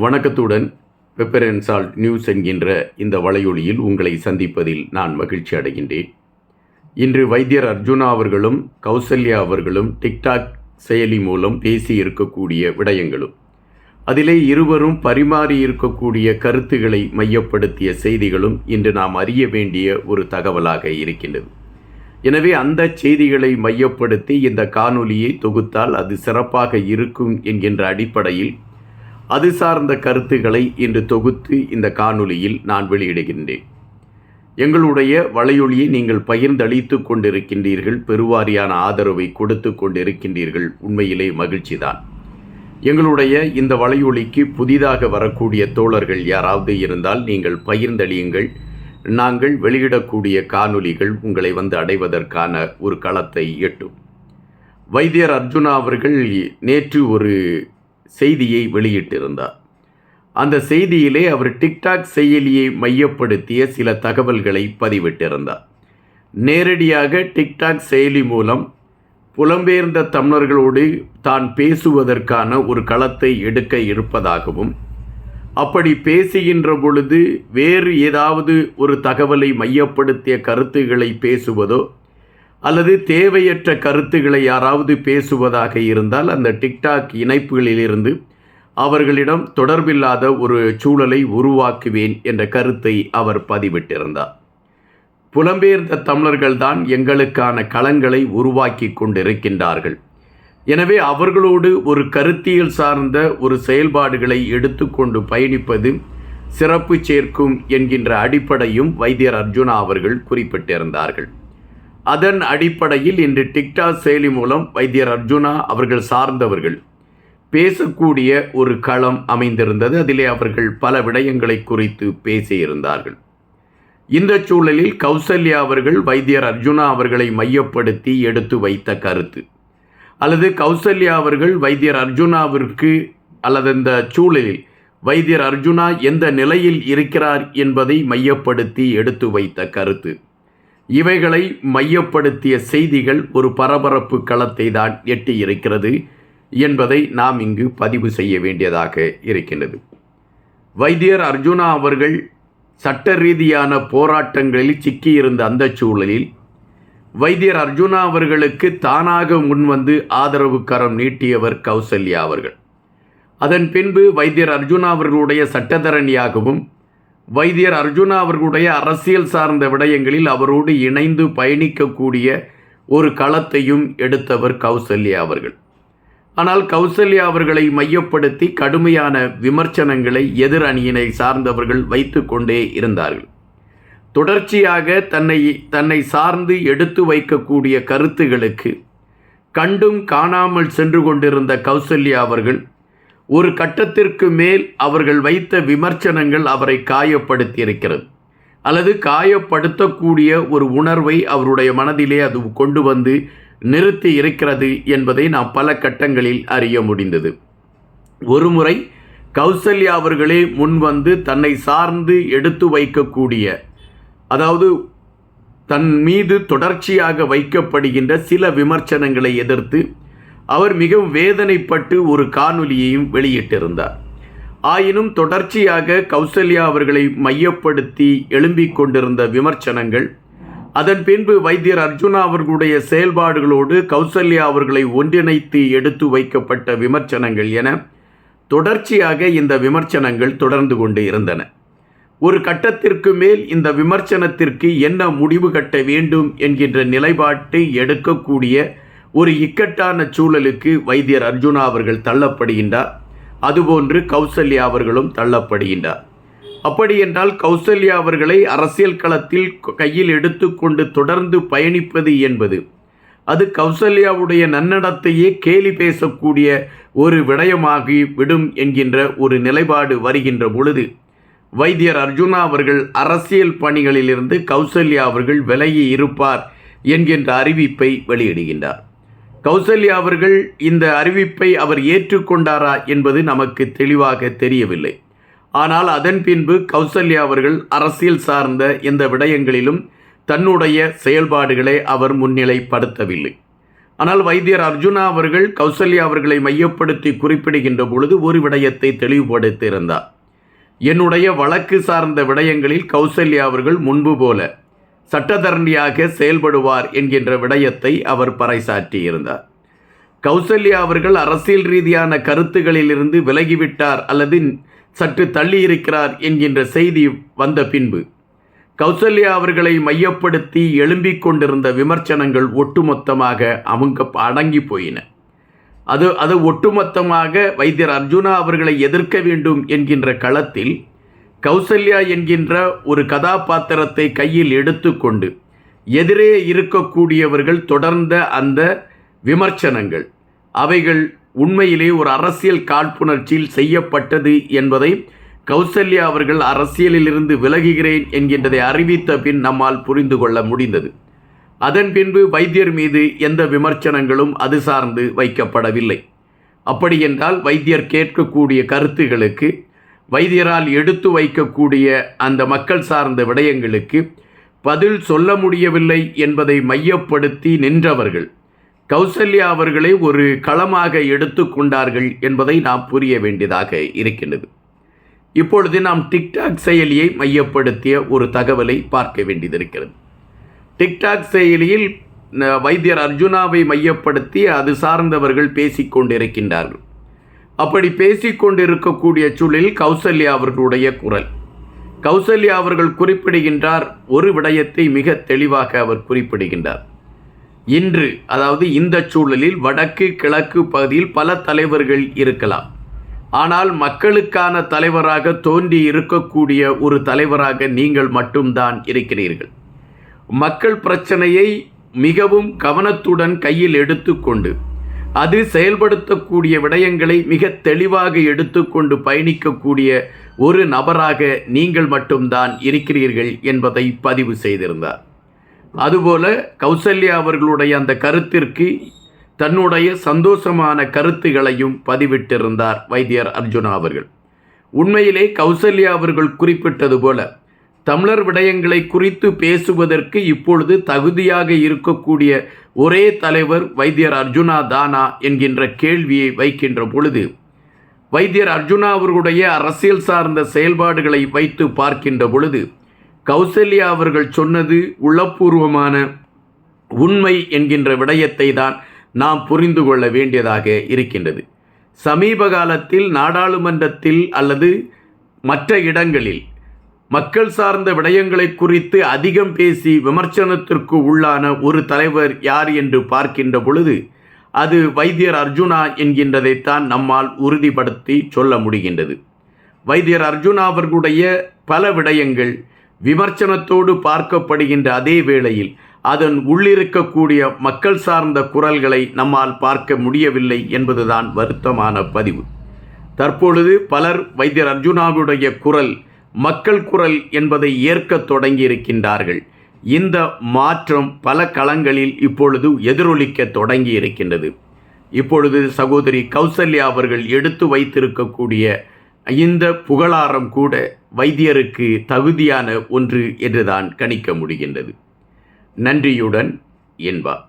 வணக்கத்துடன் pepper and salt news என்கின்ற இந்த வலையொலியில் உங்களை சந்திப்பதில் நான் மகிழ்ச்சி அடைகின்றேன். இன்று வைத்தியர் அர்ஜுனா அவர்களும் கௌசல்யா அவர்களும் டிக்டாக் செயலி மூலம் பேசி இருக்கக்கூடிய விடயங்களும் அதிலே இருவரும் பரிமாறி இருக்கக்கூடிய கருத்துக்களை மையப்படுத்திய செய்திகளும் இன்று நாம் அறிய வேண்டிய ஒரு தகவலாக இருக்கின்றது. எனவே அந்த செய்திகளை மையப்படுத்தி இந்த காணொலியை தொகுத்தால் அது சிறப்பாக இருக்கும் என்கின்ற அடிப்படையில் அது சார்ந்த கருத்துக்களை இன்று தொகுத்து இந்த காணொலியில் நான் வெளியிடுகின்றேன். எங்களுடைய வலையொலியை நீங்கள் பகிர்ந்தளித்து கொண்டிருக்கின்றீர்கள் பெருவாரியான ஆதரவை கொடுத்து கொண்டிருக்கின்றீர்கள் உண்மையிலே மகிழ்ச்சிதான். எங்களுடைய இந்த வலையொலிக்கு புதிதாக வரக்கூடிய தோழர்கள் யாராவது இருந்தால் நீங்கள் பகிர்ந்தளியுங்கள். நாங்கள் வெளியிடக்கூடிய காணொலிகள் உங்களை வந்து அடைவதற்கான ஒரு களத்தை எட்டும். வைத்தியர் அர்ஜுனா அவர்கள் நேற்று ஒரு செய்தியை வெளியிட்டிருந்தார். அந்த செய்தியிலே அவர் டிக்டாக் செயலியை மையப்படுத்திய சில தகவல்களை பதிவிட்டிருந்தார். நேரடியாக டிக்டாக் செயலி மூலம் புலம்பெயர்ந்த தமிழர்களோடு தான் பேசுவதற்கான ஒரு களத்தை எடுக்க இருப்பதாகவும் அப்படி பேசுகின்ற பொழுது வேறு ஏதாவது ஒரு தகவலை மையப்படுத்திய கருத்துக்களை பேசுவதோ அல்லது தேவையற்ற கருத்துக்களை யாராவது பேசுவதாக இருந்தால் அந்த டிக்டாக் இணைப்புகளிலிருந்து அவர்களிடம் தொடர்பில்லாத ஒரு சூழலை உருவாக்குவேன் என்ற கருத்தை அவர் பதிவிட்டிருந்தார். புலம்பெயர்ந்த தமிழர்கள்தான் எங்களுக்கான களங்களை உருவாக்கி கொண்டிருக்கின்றார்கள். எனவே அவர்களோடு ஒரு கருத்தியல் சார்ந்த ஒரு செயல்பாடுகளை எடுத்துக்கொண்டு பயணிப்பது சிறப்பு சேர்க்கும் என்கின்ற அடிப்படையும் வைத்தியர் அர்ஜுனா அவர்கள் குறிப்பிட்டிருந்தார்கள். அதன் அடிப்படையில் இன்று டிக்டாக் செயலி மூலம் வைத்தியர் அர்ஜுனா அவர்கள் சார்ந்தவர்கள் பேசக்கூடிய ஒரு களம் அமைந்திருந்தது. அதிலே அவர்கள் பல விடயங்களை குறித்து பேசியிருந்தார்கள். இந்த சூழலில் கௌசல்யா அவர்கள் வைத்தியர் அர்ஜுனா அவர்களை மையப்படுத்தி எடுத்து வைத்த கருத்து. அல்லது கௌசல்யா அவர்கள் வைத்தியர் அர்ஜுனாவிற்கு அல்லது இந்த சூழலில் வைத்தியர் அர்ஜுனா எந்த நிலையில் இருக்கிறார் என்பதை மையப்படுத்தி எடுத்து வைத்த கருத்து. இவைகளை மையப்படுத்திய செய்திகள் ஒரு பரபரப்பு களத்தை தான் எட்டி இருக்கிறது என்பதை நாம் இங்கு பதிவு செய்ய வேண்டியதாக இருக்கின்றது. வைத்தியர் அர்ஜுனா அவர்கள் சட்ட ரீதியான போராட்டங்களில் சிக்கியிருந்த அந்த சூழலில் வைத்தியர் அர்ஜுனா அவர்களுக்கு தானாக முன்வந்து ஆதரவு கரம் நீட்டியவர் கௌசல்யா அவர்கள். அதன் பின்பு வைத்தியர் அர்ஜுனா அவர்களுடைய சட்டத்தரணியாகவும் வைத்தியர் அர்ஜுனா அவர்களுடைய அரசியல் சார்ந்த விடயங்களில் அவரோடு இணைந்து பயணிக்கக்கூடிய ஒரு களத்தையும் எடுத்தவர் கௌசல்யா அவர்கள். ஆனால் கௌசல்யா அவர்களை மையப்படுத்தி கடுமையான விமர்சனங்களை எதிர் அணியினை சார்ந்தவர்கள் வைத்து கொண்டே இருந்தார்கள். தொடர்ச்சியாக தன்னை தன்னை சார்ந்து எடுத்து வைக்கக்கூடிய கருத்துகளுக்கு கண்டும் காணாமல் சென்று கொண்டிருந்த கௌசல்யா அவர்கள் ஒரு கட்டத்திற்கு மேல் அவர்கள் வைத்த விமர்சனங்கள் அவரை காயப்படுத்தி இருக்கிறது அல்லது காயப்படுத்தக்கூடிய ஒரு உணர்வை அவருடைய மனதிலே அது கொண்டு வந்து நிறுத்தி இருக்கிறது என்பதை நாம் பல கட்டங்களில் அறிய முடிந்தது. ஒருமுறை கௌசல்யா அவர்களே முன்வந்து தன்னை சார்ந்து எடுத்து வைக்கக்கூடிய அதாவது தன் மீது தொடர்ச்சியாக வைக்கப்படுகின்ற சில விமர்சனங்களை எதிர்த்து அவர் மிகவும் வேதனைப்பட்டு ஒரு காணொலியையும் வெளியிட்டிருந்தார். ஆயினும் தொடர்ச்சியாக கௌசல்யா அவர்களை மையப்படுத்தி எழும்பிக் கொண்டிருந்த விமர்சனங்கள் அதன் பின்பு வைத்தியர் அர்ஜுனா அவர்களுடைய செயல்பாடுகளோடு கௌசல்யா அவர்களை ஒன்றிணைத்து எடுத்து வைக்கப்பட்ட விமர்சனங்கள் என தொடர்ச்சியாக இந்த விமர்சனங்கள் தொடர்ந்து கொண்டு இருந்தன. ஒரு கட்டத்திற்கு மேல் இந்த விமர்சனத்திற்கு என்ன முடிவு கட்ட வேண்டும் என்கின்ற நிலைப்பாட்டை எடுக்கக்கூடிய ஒரு இக்கட்டான சூழலுக்கு வைத்தியர் அர்ஜுனா அவர்கள் தள்ளப்படுகின்றார். அதுபோன்று கௌசல்யா அவர்களும் தள்ளப்படுகின்றார். அப்படியென்றால் கௌசல்யா அவர்களை அரசியல் களத்தில் கையில் எடுத்துக்கொண்டு தொடர்ந்து பயணிப்பது என்பது அது கௌசல்யாவுடைய நன்னடத்தையே கேலி பேசக்கூடிய ஒரு விடயமாகி விடும் என்கின்ற ஒரு நிலைப்பாடு வருகின்ற பொழுது வைத்தியர் அர்ஜுனா அவர்கள் அரசியல் பணிகளிலிருந்து கௌசல்யா அவர்கள் விலகி இருப்பார் என்கின்ற அறிவிப்பை வெளியிடுகின்றார். கௌசல்யா அவர்கள் இந்த அறிவிப்பை அவர் ஏற்றுக்கொண்டாரா என்பது நமக்கு தெளிவாக தெரியவில்லை. ஆனால் அதன் பின்பு கௌசல்யா அவர்கள் அரசியல் சார்ந்த எந்த விடயங்களிலும் தன்னுடைய செயல்பாடுகளை அவர் முன்னிலைப்படுத்தவில்லை. ஆனால் வைத்தியர் அர்ஜுனா அவர்கள் கௌசல்யா அவர்களை மையப்படுத்தி குறிப்பிடுகின்ற பொழுது ஒரு விடயத்தை தெளிவுபடுத்தியிருந்தார். என்னுடைய வழக்கு சார்ந்த விடயங்களில் கௌசல்யா அவர்கள் முன்பு போல சட்டத்தரணியாக செயல்படுவார் என்கின்ற விடயத்தை அவர் பறைசாற்றியிருந்தார். கௌசல்யா அவர்கள் அரசியல் ரீதியான கருத்துகளிலிருந்து விலகிவிட்டார் அல்லது சற்று தள்ளியிருக்கிறார் என்கின்ற செய்தி வந்த பின்பு கௌசல்யா அவர்களை மையப்படுத்தி எழும்பிக் கொண்டிருந்த விமர்சனங்கள் ஒட்டுமொத்தமாக அவங்க அடங்கி போயின. அது அது ஒட்டுமொத்தமாக வைத்தியர் அர்ஜுனா அவர்களை எதிர்க்க வேண்டும் என்கின்ற களத்தில் கௌசல்யா என்கின்ற ஒரு கதாபாத்திரத்தை கையில் எடுத்துக்கொண்டு எதிரே இருக்கக்கூடியவர்கள் தொடர்ந்த அந்த விமர்சனங்கள் அவைகள் உண்மையிலே ஒரு அரசியல் காழ்ப்புணர்ச்சியில் செய்யப்பட்டது என்பதை கௌசல்யா அவர்கள் அரசியலிலிருந்து விலகுகிறேன் என்கின்றதை அறிவித்த பின் நம்மால் புரிந்து கொள்ள முடிந்தது. அதன் பின்பு வைத்தியர் மீது எந்த விமர்சனங்களும் அது சார்ந்து வைக்கப்படவில்லை. அப்படியென்றால் வைத்தியர் கேட்கக்கூடிய கருத்துகளுக்கு வைத்தியரால் எடுத்து வைக்கக்கூடிய அந்த மக்கள் சார்ந்த விடயங்களுக்கு பதில் சொல்ல முடியவில்லை என்பதை மையப்படுத்தி நின்றவர்கள். கௌசல்யா அவர்களை ஒரு களமாக எடுத்துக்கொண்டார்கள் என்பதை நாம் புரிய வேண்டியதாக இருக்கின்றது. இப்பொழுது நாம் டிக்டாக் செயலியை மையப்படுத்திய ஒரு தகவலை பார்க்க வேண்டியதிருக்கிறது டிக்டாக் செயலியில் வைத்தியர் அர்ஜுனாவை மையப்படுத்தி அது சார்ந்தவர்கள் பேசிக்கொண்டிருக்கின்றார்கள் அப்படி பேசிக்கொண்டிருக்கக்கூடிய சூழலில் கௌசல்யா அவர்களுடைய குரல். கௌசல்யா அவர்கள் குறிப்பிடுகின்றார் ஒரு விடயத்தை மிக தெளிவாக அவர் குறிப்பிடுகின்றார். இன்று அதாவது இந்த சூழலில் வடக்கு கிழக்கு பகுதியில் பல தலைவர்கள் இருக்கலாம். ஆனால் மக்களுக்கான தலைவராக தோன்றி இருக்கக்கூடிய ஒரு தலைவராக நீங்கள் மட்டும்தான் இருக்கிறீர்கள். மக்கள் பிரச்சனையை மிகவும் கவனத்துடன் கையில் எடுத்துக்கொண்டு அது செயல்படுத்தக்கூடிய விடயங்களை மிக தெளிவாக எடுத்துக்கொண்டு பயணிக்கக்கூடிய ஒரு நபராக நீங்கள் மட்டும்தான் இருக்கிறீர்கள் என்பதை பதிவு செய்திருந்தார். அதுபோல கௌசல்யா அவர்களுடைய அந்த கருத்திற்கு தன்னுடைய சந்தோஷமான கருத்துகளையும் பதிவிட்டிருந்தார் வைத்தியர் அர்ஜுனா அவர்கள். உண்மையிலே கௌசல்யா அவர்கள் குறிப்பிட்டது போல தமிழர் விடயங்களை குறித்து பேசுவதற்கு இப்பொழுது தகுதியாக இருக்கக்கூடிய ஒரே தலைவர் வைத்தியர் அர்ஜுனா தானா என்கின்ற கேள்வியை வைக்கின்ற பொழுது வைத்தியர் அர்ஜுனா அவர்களுடைய அரசியல் சார்ந்த செயல்பாடுகளை வைத்து பார்க்கின்ற பொழுது கௌசல்யா அவர்கள் சொன்னது உள்ளபூர்வமான உண்மை என்கின்ற விடயத்தை தான் நாம் புரிந்து கொள்ள வேண்டியதாக இருக்கின்றது. சமீப காலத்தில் நாடாளுமன்றத்தில் அல்லது மற்ற இடங்களில் மக்கள் சார்ந்த விடயங்களை குறித்து அதிகம் பேசி விமர்சனத்திற்கு உள்ளான ஒரு தலைவர் யார் என்று பார்க்கின்ற பொழுது அது வைத்தியர் அர்ஜுனா என்கின்றதைத்தான் நம்மால் உறுதிப்படுத்தி சொல்ல முடிகின்றது. வைத்தியர் அர்ஜுனா அவர்களுடைய பல விடயங்கள் விமர்சனத்தோடு பார்க்கப்படுகின்ற அதே வேளையில் அதன் உள்ளிருக்கக்கூடிய மக்கள் சார்ந்த குரல்களை நம்மால் பார்க்க முடியவில்லை என்பதுதான் வருத்தமான பதிவு. தற்பொழுது பலர் வைத்தியர் அர்ஜுனாவுடைய குரல் மக்கள் குரல் என்பதை ஏற்க தொடங்கியிருக்கின்றார்கள். இந்த மாற்றம் பல களங்களில் இப்பொழுது எதிரொலிக்க தொடங்கி இருக்கின்றது இப்பொழுது சகோதரி கௌசல்யா அவர்கள் எடுத்து வைத்திருக்கக்கூடிய இந்த புகழாரம் கூட வைத்தியருக்கு தகுதியான ஒன்று என்றுதான் கணிக்க முடிகின்றது. நன்றியுடன் என்பார்.